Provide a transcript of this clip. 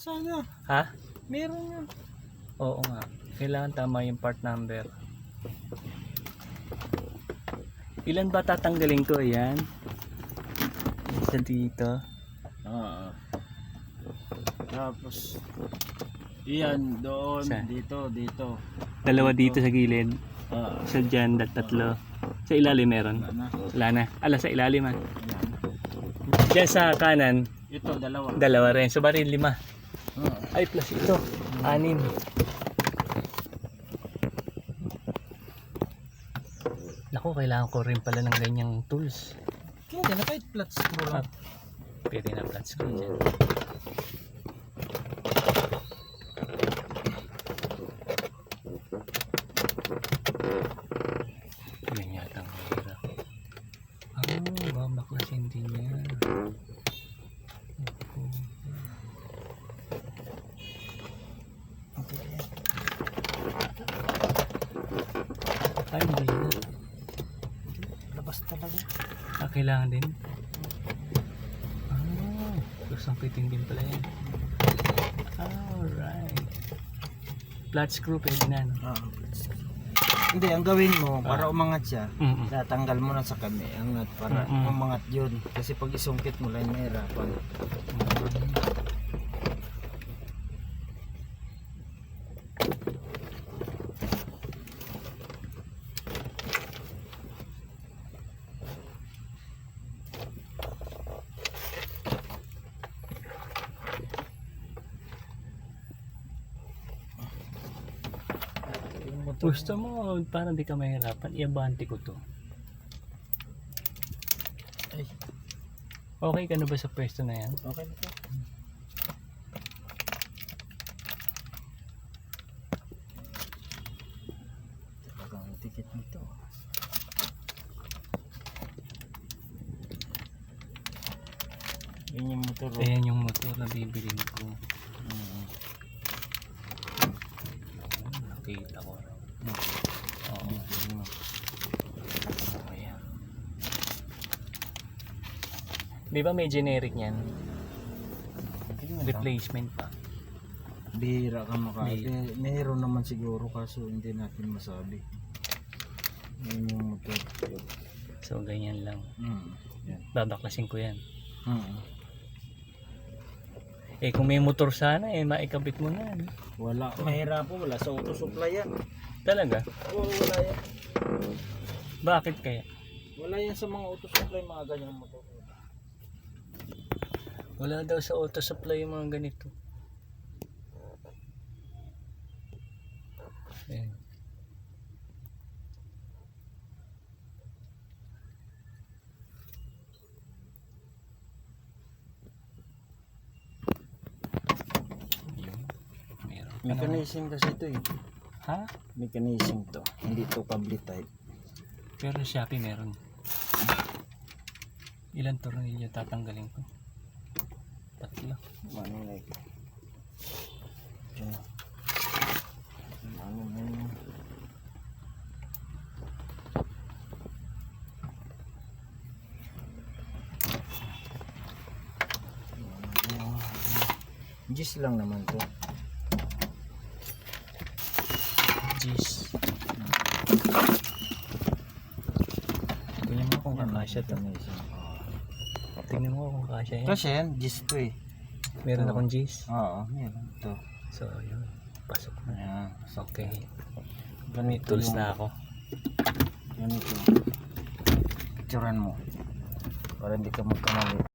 sana. Ha? Meron yun. Oo nga. Kailangan tama yung part number. Ilan ba tatanggalin ko? Ayan. Isa dito. Oo. Tapos, iyan, doon, Saan? dito, dito. Dalawa dito sa gilid. Oo. Isa dyan, dat- tatlo. Sa ilalim meron. Wala na. Wala na. Ala, sa ilalim ah. Ayan. Diyan sa kanan, Ito, dalawa. dalawa rin. Sa baril, lima. Oo. Ay, plus ito. Anim. Naku, kailangan ko rin pala ng ganyang tools. Kaya din, kahit flat screw lang. Pwede na flat screw dyan. Yan yata ang mahirap. Ah, babaklasin din yan. Opo. Okay, yan. Ay, hindi na. Labas talaga. Ah, kailangan din. Ah, kusang fitting din pala yan. Alright. Flat screw pwede na, no? Screw. Hindi, ang gawin mo, para Ah. umangat siya, Mm-mm. tatanggal mo na sa kami, angat, para Mm-mm. umangat yun. Kasi pag isungkit mo lang, mahirapan. Yung motor Gusto mo, parang di ka mahirapan, iabante ko to. Ay, Okay ka na ba sa pwesto na yan? okay na to. Talagang tikit nito. Yun yung motor. oh. Ayan yung motor na bibilin ko. Mm. Nakita ko. Oo. Mm. Ayan. Di ba may generic niyan? Replacement pa. Bihira ka maka. May- May... Meron naman siguro kaso hindi natin masabi. Yun yung motor. So, ganyan lang. Mm. Yan. Babaklasin ko yan. Mm. Eh, kung may motor sana, eh, maikabit mo na. ano? Wala. Mahirap po. Wala sa auto supply yan. Talaga? Oo, wala yan. Bakit kaya? Wala yan sa mga auto supply mga ganyang motor. Wala daw sa auto supply yung mga ganito. Ayan. Yun. Meron pa naman. Mechanism kasi ito eh. Ha? Mechanism to. Hindi to cable type. Pero Shopee meron. Ilan tornilyo tatanggalin ko? Tatlo. Ano like. Ito. Ano na yun. Gis lang naman to. Jeez. Tingnan mo kung kakasya to. Tingnan mo kung kasya yan. Kasi yan, gis to eh. Meron Oo. akong G's. Oo, meron to. So, yun. Pasok na. Ayan. Okay. May Ganito tools yung- na ako. Ganito. Picturean mo. Para hindi ka magkamali.